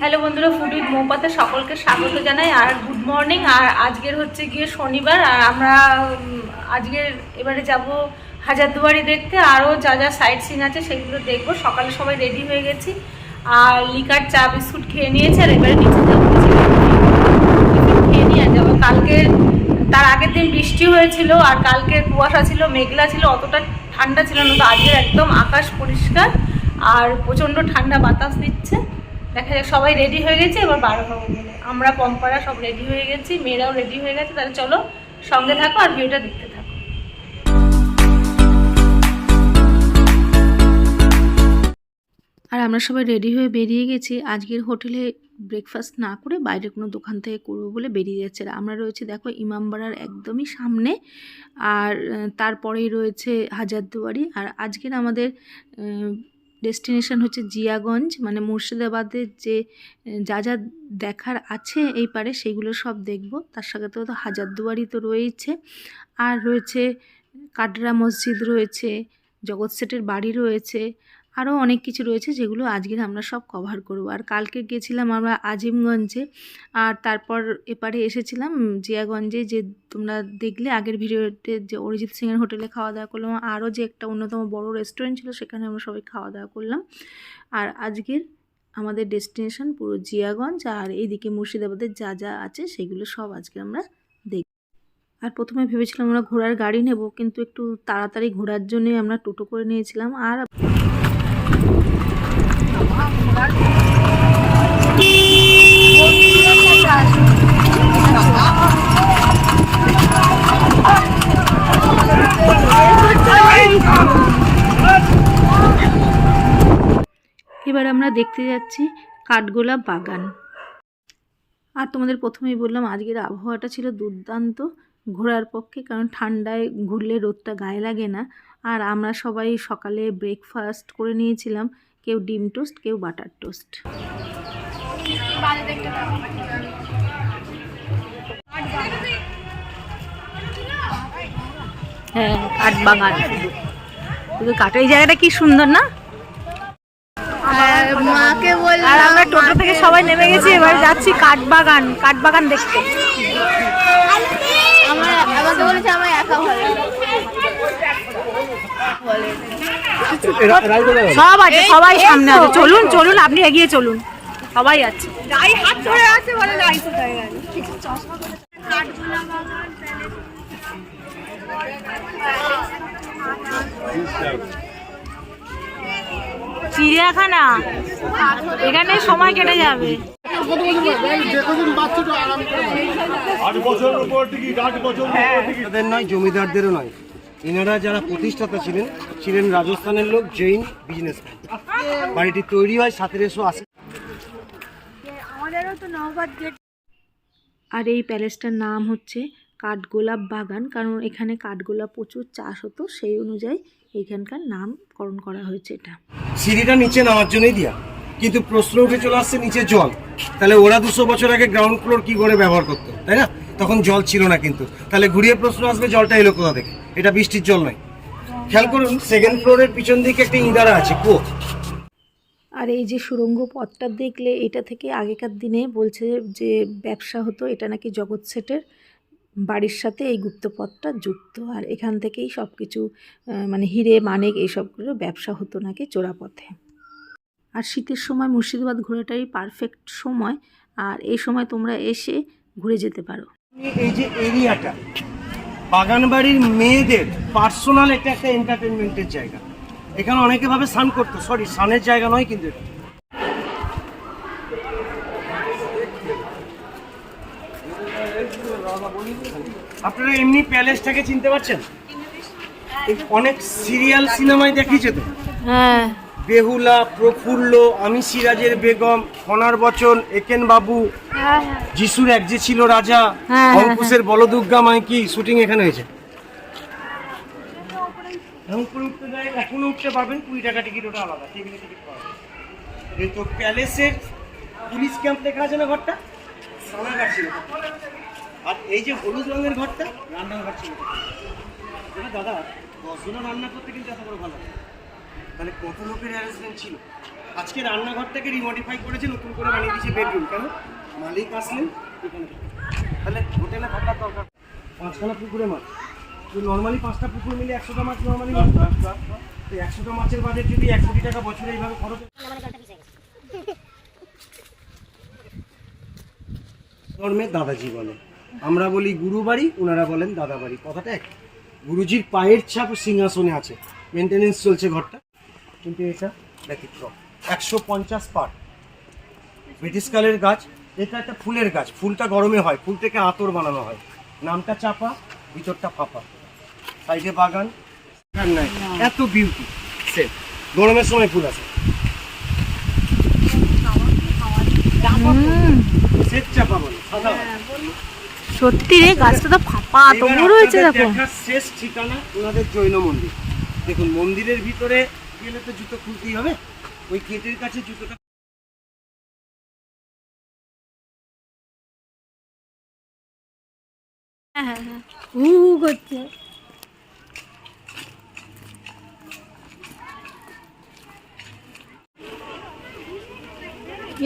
Hello বন্ধুরা food with মৌপাতে সকলকে স্বাগত জানাই, আর গুড মর্নিং আর আজকের হচ্ছে গিয়ে শনিবার, আর আমরা আজকের এবারে যাব হাজারদুয়ারি দেখতে, আরও যা যা সাইট সিন আছে সেগুলো দেখব, সকালে সবাই রেডি হয়ে গেছি, আর লিকার চা, বিস্কুট খেয়ে নিয়েছে, আর এবারে নিচে যাব খেয়ে নিয়ে যাব। কালকে তার আগের দিন বৃষ্টি হয়েছিল, আর কালকে কুয়াশা ছিল, মেঘলা ছিল, অতটা ঠান্ডা ছিল না তো আজকের একদম আকাশ পরিষ্কার, আর প্রচণ্ড ঠান্ডা বাতাস দিচ্ছে। দেখা যাক, সবাই রেডি হয়ে গেছে, এবার বারো হব বলে। আমরা, পম্পারা সব রেডি হয়ে গেছি, মেয়েরাও রেডি হয়ে গেছে, তাহলে চলো সঙ্গে থাকো আর ভিডিওটা দেখতে থাকো। আর আমরা সবাই রেডি হয়ে বেরিয়ে গেছি। আজকের হোটেলে ব্রেকফাস্ট না করে বাইরে কোনো দোকান থেকে করব বলে বেরিয়ে যাচ্ছে আমরা রয়েছে, দেখো, ইমামবাড়ার একদমই সামনে। আর তারপরেই রয়েছে হাজারদুয়ারি। আর আজকের আমাদের ডেস্টিনেশন হচ্ছে জিয়াগঞ্জ মানে মুর্শিদাবাদের যে যা যা দেখার আছে এই পারে সেগুলো সব দেখব। তার সাথে তো হাজারদুয়ারি তো রয়েছে আর রয়েছে কাটরা মসজিদ রয়েছে, জগৎ সেটের বাড়ি রয়েছে আরও অনেক কিছু রয়েছে যেগুলো আজকের আমরা সব কভার করব। আর কালকে গেছিলাম আমরা আজিমগঞ্জে, আর তারপর এপারে এসেছিলাম জিয়াগঞ্জে যে তোমরা দেখলে আগের ভিডিওতে যে অরিজিৎ সিংয়ের হোটেলে খাওয়া দাওয়া করলাম। আরও যে একটা অন্যতম বড় রেস্টুরেন্ট ছিল সেখানে আমরা সবাই খাওয়া দাওয়া করলাম। আর আজকের আমাদের ডেস্টিনেশন পুরো জিয়াগঞ্জ, আর এইদিকে মুর্শিদাবাদের যা যা আছে সেগুলো সব আজকে আমরা দেখব আর প্রথমে ভেবেছিলাম আমরা ঘোড়ার গাড়ি নেব, কিন্তু একটু তাড়াতাড়ি ঘোরার জন্যই আমরা টোটো করে নিয়েছিলাম। আর এবার আমরা দেখতে যাচ্ছি কাঠগোলাপ বাগান। আর তোমাদের প্রথমেই বললাম, আজকের আবহাওয়াটা ছিল দুর্দান্ত ঘোরার পক্ষে, কারণ ঠান্ডায় ঘুরলে রোদটা গায়ে লাগে না। আর আমরা সবাই সকালে ব্রেকফাস্ট করে নিয়েছিলাম। কেউ ডিম টোস্ট কেউ বাটার টোস্ট। হ্যাঁ কাঠ বাগান। শুধু কাঠ এই জায়গাটা কি সুন্দর না? মাকে বললাম আর আমরা টোটো থেকে সবাই নেমে গেছি এবার যাচ্ছি কাঠবাগান কাঠবাগান দেখতে। আমার আমাকে বলেছে আমার একা ভালো সব আছে সবাই সামনে আছে। চলুন চলুন আপনি এগিয়ে চলুন। সবাই আছে। হাত ধরে আছে বলে গাই কোথায় গেল। চিড়িয়াখানা? এখানে সময় কেটে যাবে। জমিদারদেরও নয়। এনারা যারা প্রতিষ্ঠাতা ছিলেন ছিলেন রাজস্থানের লোক জৈন বিজনেসম্যান বাড়িটি তৈরি হয় সতেরোশো আশি আর এই প্যালেসটার নাম হচ্ছে কাঠগোলাপ বাগান কারণ এখানে কাঠগোলাপ প্রচুর চাষ হতো সেই অনুযায়ী এখানকার নামকরণ করা হয়েছে এটা। সিঁড়িটা নিচে নামার জন্যই দিয়া। কিন্তু প্রশ্ন উঠে চলে আসছে নিচে জল। তাহলে ওরা দুশো বছর আগে গ্রাউন্ড ফ্লোর কি করে ব্যবহার করতো তাই না? তখন জল ছিল না কিন্তু। তাহলে ঘুরিয়ে প্রশ্ন আসবে জলটা এলো কোথা থেকে? এটা বৃষ্টির জল নয়। খেয়াল করুন সেকেন্ড ফ্লোরের পিছন দিকে একটা ইঁদারা আছে কুয়ো। আর এই যে সুড়ঙ্গ পথটা দেখলে এটা থেকে আগেকার দিনে বলছে যে ব্যবসা হতো এটা নাকি জগৎ সেটের বাড়ির সাথে এই গুপ্ত পথটা যুক্ত। আর এখান থেকেই সব কিছু মানে হিরে মানেক এইসবগুলো ব্যবসা হতো নাকি চোরাপথে আর শীতের সময় মুর্শিদাবাদ ঘোরাটাই পারফেক্ট সময়। আর এই সময় তোমরা এসে ঘুরে যেতে পারো। এই যে এরিয়াটা বাগানবাড়ির মেয়েদের পার্সোনাল এটা একটা এন্টারটেনমেন্টের জায়গা। এখানে অনেকে ভাবে স্নান করতো। সরি স্নানের জায়গা নয় কিন্তু এটা। আপনারা এমনি প্যালেসটাকে চিনতে পারছেন? অনেক সিরিয়াল সিনেমায় দেখিয়েছে তো? হ্যাঁ। বেহুলা প্রফুল্ল আমি সিরাজের বেগম ফনার বচন একেন বাবু যিশুর এক যে ছিল রাজা হ্যাঁ, অঙ্কুশের বলদুর্গা মাইকি শুটিং এখানে হয়েছে? এখন উঠতে পারবেন কুড়ি টাকা টিকিট ওটা আলাদা টেবিলে টিকিট পাওয়া এই তো প্যালেসের পুলিশ ক্যাম্প লেখা আছে না ঘরটা? রান্নাঘর ছিল। আর এই যে হলুদ রঙের ঘরটা রান্নাঘর ছিল। দাদা রান্না করতে কিন্তু এত বড় ভালো। তাহলে কত লোকের অ্যারেঞ্জমেন্ট ছিল? আজকে রান্নাঘরটাকে রিমডিফাই করেছে, নতুন করে বানিয়ে দিয়েছে বেডরুম কেন? মালিক আসলেন তাহলে হোটেলে থাকার দরকার। পাঁচখানা পুকুরে মাছ। নর্মালি পাঁচটা পুকুর মিলে একশোটা মাছ নর্মালি তো একশোটা মাছের বাজেট যদি এক কোটি টাকা বছরে এইভাবে খরচ ধর্মের দাদাজি বলে। আমরা বলি গুরু বাড়ি ওনারা বলেন দাদা বাড়ি কথাটা এক। গুরুজির পায়ের ছাপ সিংহাসনে আছে। মেনটেনেন্স চলছে ঘরটা। কিন্তু এটা ব্যতিক্রম একশো পঞ্চাশ পাট ব্রিটিশ কালের গাছ এটা একটা ফুলের গাছ ফুলটা গরমে হয় ফুল থেকে আতর বানানো হয়। নামটা চাপা ভিতরটা ফাঁপা। সাইডে বাগান নাই এত বিউটি সেট গরমের সময় ফুল আছে। সত্যি রে গাছটা তো ফাঁপা তবু রয়েছে দেখো। শেষ ঠিকানা ওনাদের জৈন মন্দির। দেখুন মন্দিরের ভিতরে গেলে তো জুতো খুলতেই হবে। ওই গেটের কাছে জুতোটা হু হু করছে।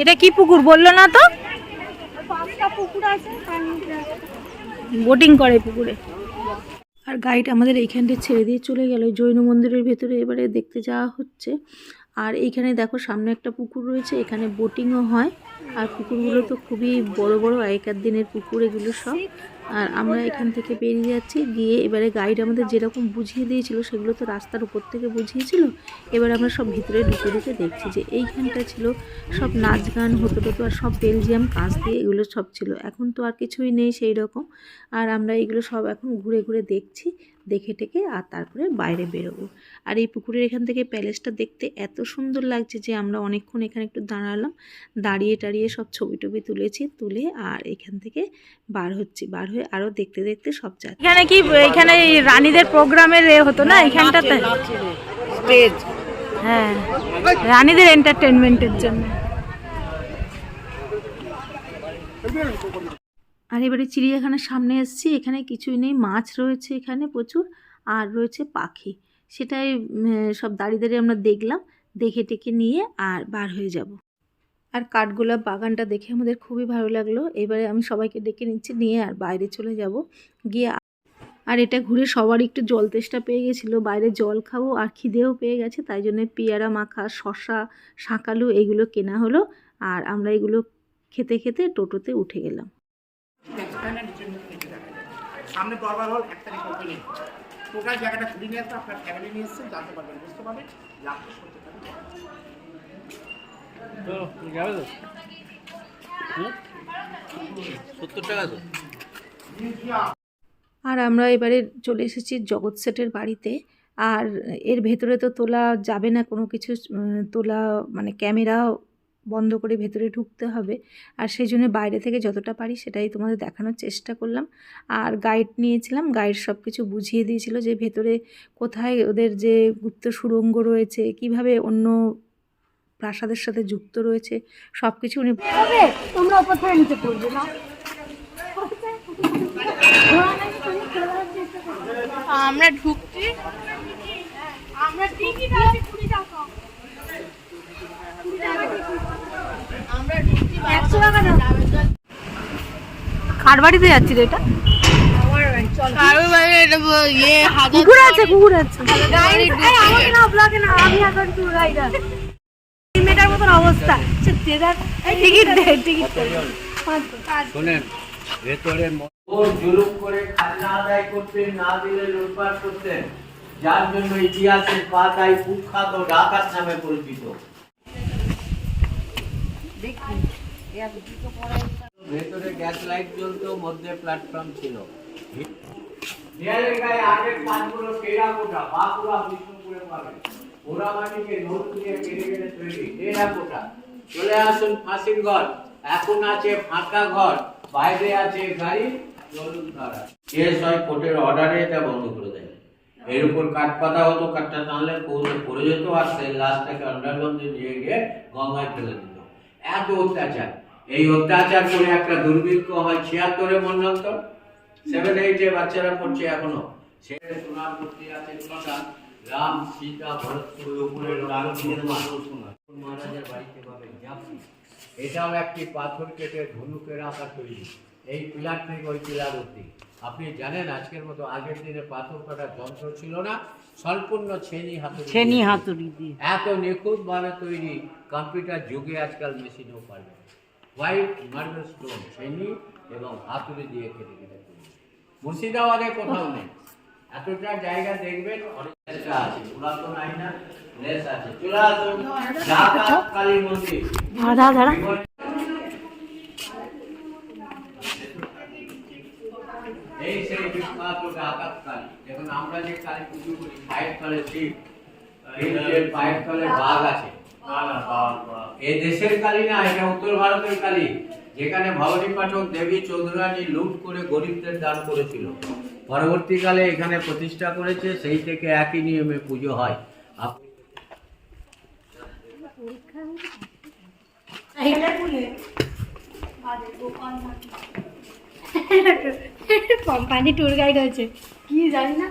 এটা কি পুকুর? বলল না তো? পাঁচটা পুকুর আছে তার নিচে বোটিং করে পুকুরে। আর গাইড আমাদের এইখানটা ছেড়ে দিয়ে চলে গেল। জৈন মন্দিরের ভেতরে এবারে দেখতে যাওয়া হচ্ছে। আর এইখানে দেখো সামনে একটা পুকুর রয়েছে, এখানে বোটিংও হয়। আর পুকুরগুলো তো খুবই বড় বড় আগেকার দিনের পুকুর এগুলো সব। আর আমরা এখান থেকে বেরিয়ে যাচ্ছি। গিয়ে এবারে গাইড আমাদের যেরকম বুঝিয়ে দিয়েছিল সেগুলো তো রাস্তার উপর থেকে বুঝিয়েছিল। এবার আমরা সব ভিতরে ঢুকে ঢুকে দেখছি যে এইখানটা ছিল সব নাচ গান হতো টতো আর সব বেলজিয়াম কাঁচ দিয়ে এগুলো সব ছিল। এখন তো আর কিছুই নেই সেই রকম আর আমরা এগুলো সব এখন ঘুরে ঘুরে দেখছি। দেখে টেকে আর তারপরে বাইরে বেরোবো। আর এই পুকুরের এখান থেকে প্যালেসটা দেখতে এত সুন্দর লাগছে যে আমরা অনেকক্ষণ এখানে একটু দাঁড়ালাম। দাঁড়িয়ে টাড়িয়ে সব ছবি টবি তুলেছি তুলে আর এখান থেকে বার হচ্ছি। বার হয়ে আরও দেখতে দেখতে সব যাচ্ছি। এখানে কি এখানে রানীদের প্রোগ্রামের হতো না? এখানটাতে? স্টেজ। হ্যাঁ। রানীদের এন্টারটেনমেন্টের জন্য। আর এবারে চিড়িয়াখানার সামনে এসেছি, এখানে কিছুই নেই, মাছ রয়েছে এখানে প্রচুর, আর রয়েছে পাখি। সেটাই সব দাঁড়িয়ে দাঁড়িয়ে আমরা দেখলাম, দেখে টেকে নিয়ে আর বার হয়ে যাব। আর কাঠগোলাপ বাগানটা দেখে আমাদের খুবই ভালো লাগল। এবারে আমি সবাইকে ডেকে নিচ্ছি, নিয়ে আর বাইরে চলে যাব। গিয়ে আর এটা ঘুরে সবার একটু জল তেষ্টা পেয়ে গেছিল। বাইরে জল খাব, আর খিদেও পেয়ে গেছে, তাই জন্য পেয়ারা, মাখা শশা শাঁকালু, এগুলো কেনা হলো। আর আমরা এগুলো খেতে খেতে টোটোতে উঠে গেলাম। সামনে দরবার হল এক তারিখ ওপেনিং টোটাল জায়গাটা ঘুরে নিয়ে আসবে আপনার ফ্যামিলি নিয়ে এসছেন জানতে পারবেন বুঝতে পারবেন যে শুনতে পারবেন আর আমরা এবারে চলে এসেছি জগৎ সেটের বাড়িতে। আর এর ভেতরে তো তোলা যাবে না কোনো কিছু তোলা মানে ক্যামেরা বন্ধ করে ভেতরে ঢুকতে হবে। আর সেই জন্য বাইরে থেকে যতটা পারি সেটাই তোমাদের দেখানোর চেষ্টা করলাম। আর গাইড নিয়েছিলাম গাইড সব কিছু বুঝিয়ে দিয়েছিল যে ভেতরে কোথায় ওদের যে গুপ্ত সুড়ঙ্গ রয়েছে কীভাবে অন্য প্রাসাদের সাথে যুক্ত রয়েছে সব কিছু উনি তোমরা উপর থেকে পড়বে না? আমরা ঢুকছি। আমরা টিকিট আছে কুড়ি টাকা। ঢুকছি টাকা কার বাড়িতে যাচ্ছি রে এটা ইয়ে হাজার কুকুর আছে কুকুর আছে। আমাকে না ব্লগে না আমি এখন টুর রাইডার মেয়েটার মতন অবস্থা। টিকিট দে টিকিট শোনেন ভেতরে জুলুম করে খাজনা আদায় করতেন না দিলে লুটপাট করতেন। যার জন্য ইতিহাসের পাতায় কুখ্যাত ডাকাত নামে পরিচিত। ভেতরে গ্যাস লাইট জ্বলতো মধ্যে প্ল্যাটফর্ম ছিল। দেয়ালের গায়ে আগের কাজগুলো টেরাকোটা বাঁকুড়া বিষ্ণুপুরে পাবেন ওরা নোট দিয়ে কেটে কেটে তৈরি টেরাকোটা চলে আসুন ফাঁসির ঘর। এখন আছে ফাঁকা ঘর বাইরে আছে গাড়ি চলুন তারা। কেস হয় কোর্টের অর্ডারে এটা বন্ধ করে দেয়। এর উপর কাঠ পাতা হতো কাঠটা টানলে পৌঁছে পড়ে যেত আর সেই লাশটাকে আন্ডারগ্রাউন্ডে নিয়ে গিয়ে গঙ্গায় ফেলে দিত। এত অত্যাচার। এই অত্যাচার করে একটা দুর্ভিক্ষ হয় ছিয়াত্তরে মন্ডন্তর সেভেন এইটে বাচ্চারা পড়ছে এখনও। সে সোনার মূর্তি আছে রাম, সীতা ভরত বাড়িতে এটাও একটি পাথর কেটে ধনুকের আকার তৈরি। এই পিলার থেকে ওই পিলার অব্দি আপনি জানেন আজকের মতো আগের দিনে পাথর কাটার যন্ত্র ছিল না সম্পূর্ণ ছেনি হাতুড়ি ছেনি হাতুড়ি দিয়ে। এত নিখুঁত ভাবে তৈরি কম্পিউটার যুগে আজকাল মেশিনেও পারবে হোয়াইট মার্বেল স্টোন ছেনি এবং হাতুড়ি দিয়ে কেটে কেটে তৈরি মুর্শিদাবাদে কোথাও নেই। এতটা জায়গা দেখবেন অনেক আছে। পুরাতন আইনা লেস আছে। চলে আসুন কালী মন্দির দাদা দাদা এই সেই বিখ্যাত কালী। দেখুন আমরা যে কালী পুজো করি পায়ের তলে শিব পায়ের তলে বাঘ আছে। এই দেশের কালী না এটা উত্তর ভারতের কালী। যেখানে ভবানী পাঠক দেবী চৌধুরানী লুট করে গরিবদের দান করেছিল। পরবর্তীকালে এখানে প্রতিষ্ঠা করেছে সেই থেকে একই নিয়মে পুজো হয়। আপ- কোম্পানি ট্যুর গাইড হয়েছে। কি জানি না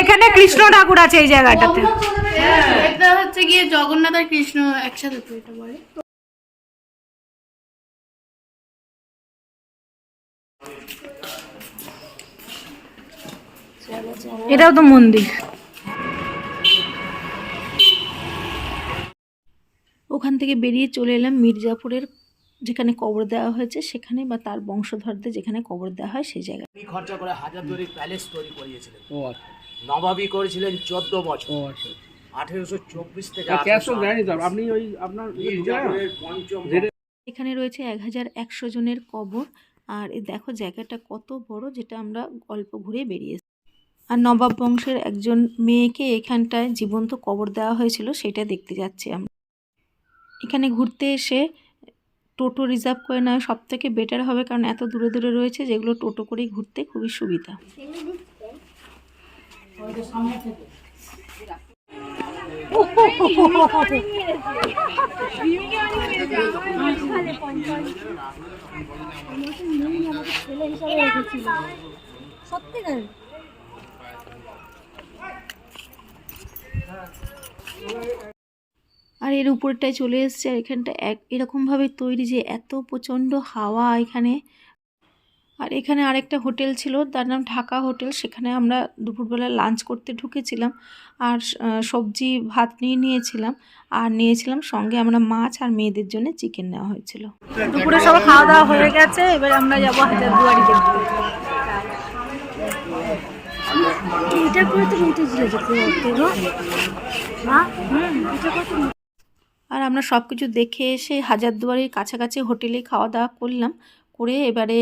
এখানে কৃষ্ণ ঠাকুর আছে এই জায়গাটাতে। এটা হচ্ছে গিয়ে জগন্নাথ আর কৃষ্ণ একসাথে তো এটা বলে। এটাও তো মন্দির। ওখান থেকে বেরিয়ে চলে এলাম মির্জাপুরের যেখানে কবর দেওয়া হয়েছে সেখানে বা তার বংশধরদের যেখানে কবর দেওয়া হয় সেই জায়গায়। খরচা করে হাজারদুয়ারি প্যালেস তৈরি করিয়েছিলেন। নবাবি করেছিলেন চোদ্দ বছর। আঠেরোশো চব্বিশ থেকে আপনি ওই আপনার মির্জাপুরের পঞ্চম এখানে রয়েছে এক হাজার একশো জনের কবর। আর দেখো জায়গাটা কত বড় যেটা আমরা অল্প ঘুরে বেরিয়েছি আর নবাব বংশের একজন মেয়েকে এখানটায় জীবন্ত কবর দেওয়া হয়েছিল সেটা দেখতে যাচ্ছি আমরা। এখানে ঘুরতে এসে টোটো রিজার্ভ করে নেওয়া সব থেকে বেটার হবে কারণ এত দূরে দূরে রয়েছে যেগুলো টোটো করেই ঘুরতে খুবই সুবিধা। সত্যিকার আর এর উপরটায় চলে এসছে আর এখানটা এক এরকমভাবে তৈরি যে এত প্রচণ্ড হাওয়া এখানে। আর এখানে আরেকটা হোটেল ছিল তার নাম ঢাকা হোটেল। সেখানে আমরা দুপুরবেলা লাঞ্চ করতে ঢুকেছিলাম আর সবজি ভাত নিয়ে নিয়েছিলাম আর নিয়েছিলাম। সঙ্গে আমরা মাছ আর মেয়েদের জন্য চিকেন নেওয়া হয়েছিল। দুপুরে সব খাওয়া দাওয়া হয়ে গেছে এবার আমরা যাব হাজারদুয়ারি দেখতে। এটা করে তো হ্যাঁ হুম এটা আমরা সব কিছু দেখে এসে হাজারদুয়ারির কাছাকাছি হোটেলে খাওয়া দাওয়া করলাম। করে এবারে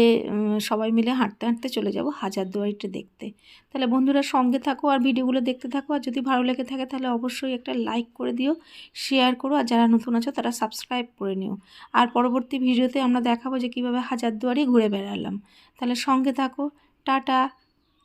সবাই মিলে হাঁটতে হাঁটতে চলে যাব হাজারদুয়ারিটা দেখতে। তাহলে বন্ধুরা সঙ্গে থাকো আর ভিডিওগুলো দেখতে থাকো। আর যদি ভালো লেগে থাকে তাহলে অবশ্যই একটা লাইক করে দিও, শেয়ার করো। আর যারা নতুন আছো তারা সাবস্ক্রাইব করে নিও। আর পরবর্তী ভিডিওতে আমরা দেখাবো যে কীভাবে হাজারদুয়ারি ঘুরে বেড়ালাম। তাহলে সঙ্গে থাকো। টাটা।